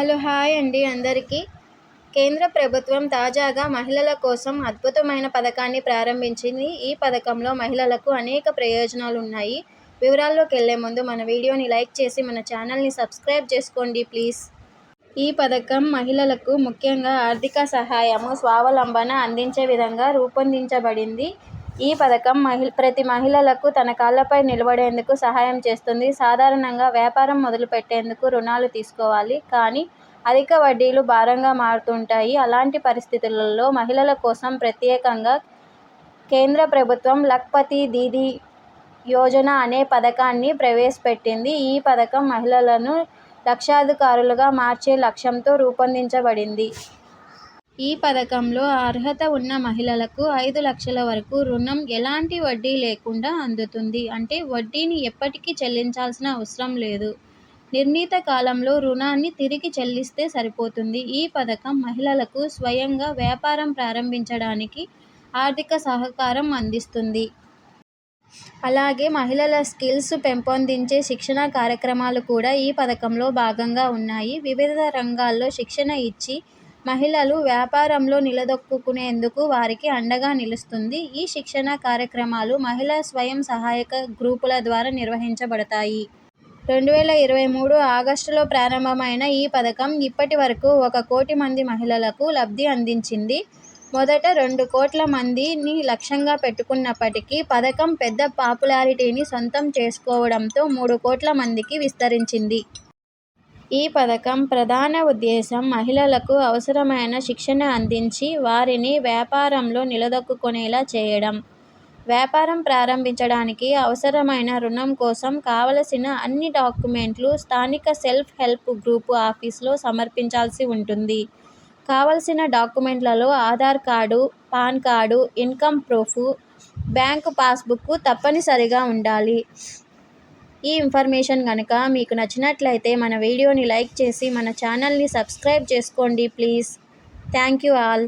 Hello hi అండి అందరికీ. కేంద్ర ప్రభుత్వం తాజాగా మహిళల కోసం అద్భుతమైన పథకాన్ని ప్రారంభించింది. ఈ పథకంలో మహిళలకు అనేక ప్రయోజనాలు ఉన్నాయి వివరాల్లోకి వెళ్ళే ముందు మన వీడియోని లైక్ చేసి మన ఛానల్ని సబ్స్క్రైబ్ చేసుకోండి ప్లీజ్. ఈ పథకం మహిళలకు ముఖ్యంగా ఆర్థిక సహాయము స్వావలంబన అందించే విధంగా రూపొందించబడింది. ఈ పథకం మహి ప్రతి మహిళలకు తన కాళ్ళపై నిలబడేందుకు సహాయం చేస్తుంది. సాధారణంగా వ్యాపారం మొదలుపెట్టేందుకు రుణాలు తీసుకోవాలి. కానీ అధిక వడ్డీలు భారంగా మారుతుంటాయి. అలాంటి పరిస్థితులలో మహిళల కోసం ప్రత్యేకంగా కేంద్ర ప్రభుత్వం లక్పతి దీదీ యోజన అనే పథకాన్ని ప్రవేశపెట్టింది. ఈ పథకం మహిళలను లక్షాధికారులుగా మార్చే లక్ష్యంతో రూపొందించబడింది. ఈ పథకంలో అర్హత ఉన్న మహిళలకు ఐదు లక్షల వరకు రుణం ఎలాంటి వడ్డీ లేకుండా అందుతుంది? అంటే వడ్డీని ఎప్పటికీ చెల్లించాల్సిన అవసరం లేదు. నిర్ణీత కాలంలో రుణాన్ని తిరిగి చెల్లిస్తే సరిపోతుంది. ఈ పథకం మహిళలకు స్వయంగా వ్యాపారం ప్రారంభించడానికి ఆర్థిక సహకారం అందిస్తుంది. అలాగే మహిళల స్కిల్స్ పెంపొందించే శిక్షణ కార్యక్రమాలు కూడా ఈ పథకంలో భాగంగా ఉన్నాయి. వివిధ రంగాల్లో శిక్షణ ఇచ్చి మహిళలు వ్యాపారంలో నిలదొక్కుకునేందుకు వారికి అండగా నిలుస్తుంది. ఈ శిక్షణా కార్యక్రమాలు మహిళా స్వయం సహాయక గ్రూపుల ద్వారా నిర్వహించబడతాయి. రెండు వేల ఇరవై మూడు ఆగస్టులో ప్రారంభమైన ఈ పథకం ఇప్పటి వరకు ఒక కోటి మంది మహిళలకు లబ్ధి అందించింది. మొదట రెండు కోట్ల మందిని లక్ష్యంగా పెట్టుకున్నప్పటికీ పథకం పెద్ద పాపులారిటీని సొంతం చేసుకోవడంతో మూడు కోట్ల మందికి విస్తరించింది. ఈ పథకం ప్రధాన ఉద్దేశం మహిళలకు అవసరమైన శిక్షణ అందించి వారిని వ్యాపారంలో నిలదొక్కుకునేలా చేయడం. వ్యాపారం ప్రారంభించడానికి అవసరమైన రుణం కోసం కావలసిన అన్ని డాక్యుమెంట్లు స్థానిక సెల్ఫ్ హెల్ప్ గ్రూప్ ఆఫీస్లో సమర్పించాల్సి ఉంటుంది. కావలసిన డాక్యుమెంట్లలో Aadhaar card PAN card income proof bank passbook తప్పనిసరిగా ఉండాలి. ఈ ఇన్ఫర్మేషన్ కనుక మీకు నచ్చినట్లయితే మన వీడియోని లైక్ చేసి మన ఛానల్ని సబ్స్క్రైబ్ చేసుకోండి ప్లీజ్. Thank you all.